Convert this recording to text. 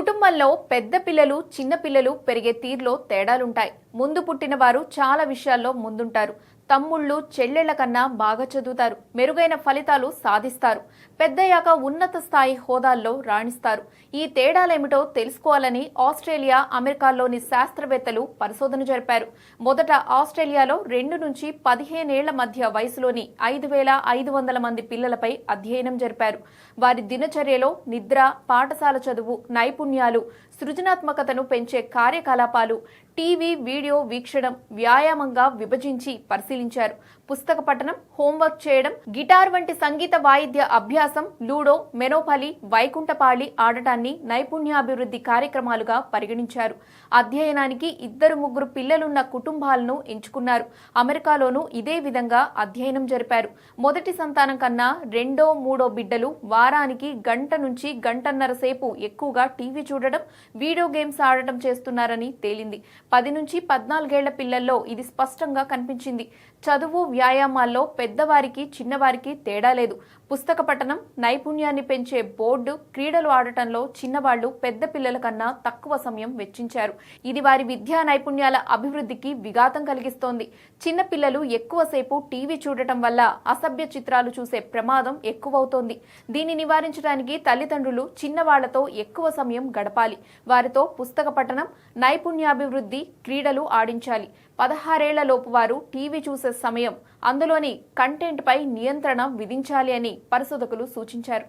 కుటుంబంలో పెద్ద పిల్లలు చిన్న పిల్లలు పెరిగే తీరులో తేడాలుంటాయి. ముందు పుట్టిన వారు చాలా విషయాల్లో ముందుంటారు. తమ్ముళ్ళు చెల్లెళ్ళ కన్నా బాగా చదువుతారు. మెరుగైన ఫలితాలు సాధిస్తారు. పెద్దయ్యాక ఉన్నత స్థాయి హోదాల్లో రాణిస్తారు. ఈ తేడాలేమిటో తెలుసుకోవాలని ఆస్ట్రేలియా అమెరికాలోని శాస్త్రవేత్తలు పరిశోధన జరిపారు. మొదట ఆస్ట్రేలియాలో రెండు నుంచి పదిహేనేళ్ళ మధ్య వయసులోని ఐదు వేల ఐదు వందల మంది పిల్లలపై అధ్యయనం జరిపారు. వారి దినచర్యలో నిద్ర పాఠశాల చదువు నైపుణ్యాలు సృజనాత్మకతను పెంచే కార్యకలాపాలు టీవీ వీడియో వీక్షణం వ్యాయామంగా విభజించి పరిశీలించారు. పుస్తక పఠనం హోంవర్క్ చేయడం గిటార్ వంటి సంగీత వాయిద్య అభ్యాసం లూడో మెనోపాలి వైకుంఠపాళి ఆడటాన్ని నైపుణ్యాభివృద్ధి కార్యక్రమాలుగా పరిగణించారు. అధ్యయనానికి ఇద్దరు ముగ్గురు పిల్లలున్న కుటుంబాలను ఎంచుకున్నారు. అమెరికాలోనూ ఇదే విధంగా అధ్యయనం జరిపారు. మొదటి సంతానం కన్నా రెండో మూడో బిడ్డలు వారానికి గంట నుంచి గంటన్నర సేపు ఎక్కువగా టీవీ చూడడం వీడియో గేమ్స్ ఆడటం చేస్తున్నారని తేలింది. పది నుంచి పద్నాలుగేళ్ళ పిల్లల్లో ఇది స్పష్టంగా కనిపించింది. చదువు వ్యాయామాల్లో పెద్దవారికి చిన్నవారికి తేడా లేదు. పుస్తక పఠనం నైపుణ్యాన్ని పెంచే బోర్డు క్రీడలు ఆడటంలో చిన్నవాళ్ళు పెద్ద పిల్లల కన్నా తక్కువ సమయం వెచ్చించారు. ఇది వారి విద్యా నైపుణ్యాల అభివృద్ధికి విఘాతం కలిగిస్తోంది. చిన్న పిల్లలు ఎక్కువసేపు టీవీ చూడటం వల్ల అసభ్య చిత్రాలు చూసే ప్రమాదం ఎక్కువవుతోంది. దీన్ని నివారించడానికి తల్లిదండ్రులు చిన్నవాళ్ళతో ఎక్కువ సమయం గడపాలి. వారితో పుస్తక పఠనం నైపుణ్యాభివృద్ధి క్రీడలు ఆడించాలి. పదహారేళ్ళలోపు వారు టీవీ చూసే సమయం. అందులోని కంటెంట్పై నియంత్రణ విధించాలి అని పరిశోధకులు సూచించారు.